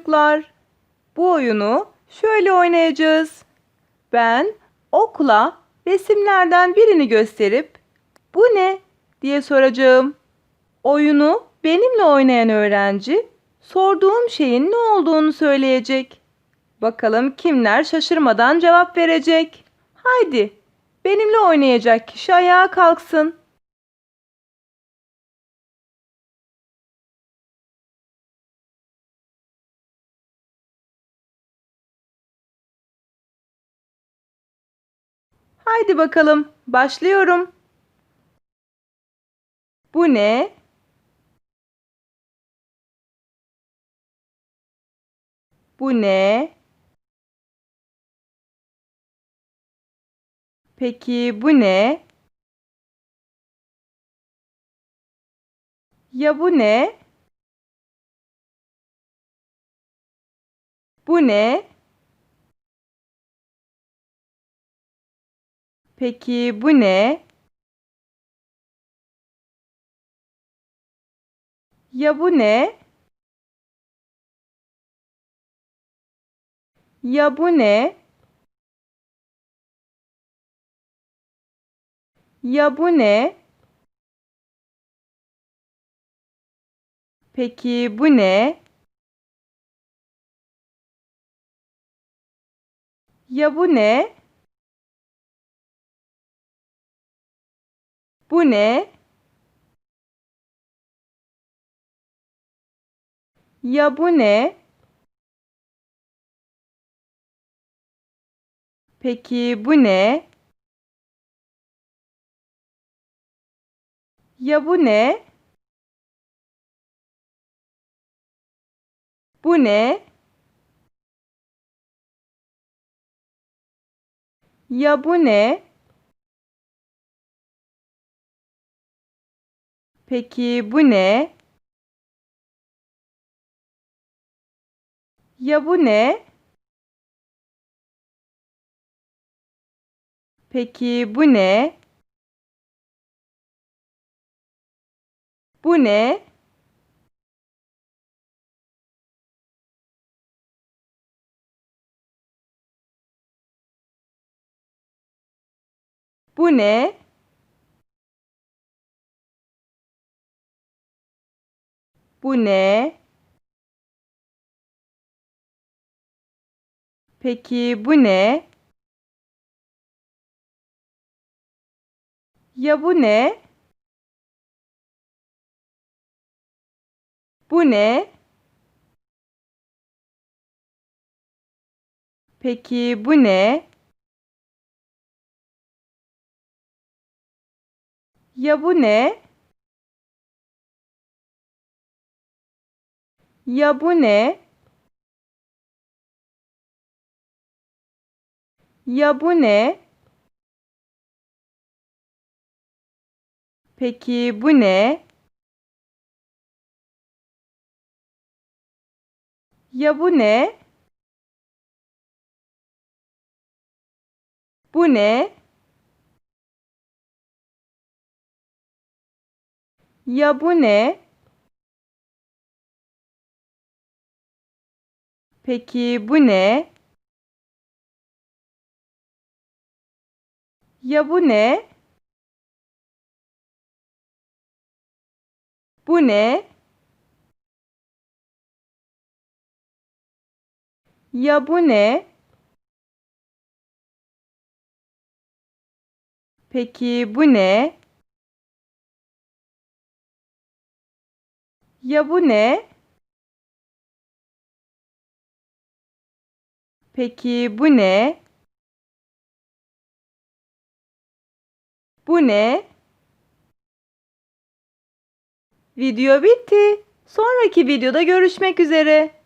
Çocuklar, bu oyunu şöyle oynayacağız. Ben okla resimlerden birini gösterip bu ne diye soracağım. Oyunu benimle oynayan öğrenci sorduğum şeyin ne olduğunu söyleyecek. Bakalım kimler şaşırmadan cevap verecek. Haydi benimle oynayacak kişi ayağa kalksın. Haydi bakalım, başlıyorum. Bu ne? Bu ne? Peki bu ne? Ya bu ne? Bu ne? Peki bu ne? Ya bu ne? Ya bu ne? Ya bu ne? Peki bu ne? Ya bu ne? Bu ne? Ya bu ne? Peki bu ne? Ya bu ne? Bu ne? Ya bu ne? Peki bu ne? Ya bu ne? Peki bu ne? Bu ne? Bu ne? Bu ne? Peki bu ne? Ya bu ne? Bu ne? Peki bu ne? Ya bu ne? Ya bu ne? Ya bu ne? Peki bu ne? Ya bu ne? Bu ne? Ya bu ne? Peki bu ne? Ya bu ne? Bu ne? Ya bu ne? Peki bu ne? Ya bu ne? Peki bu ne? Bu ne? Video bitti. Sonraki videoda görüşmek üzere.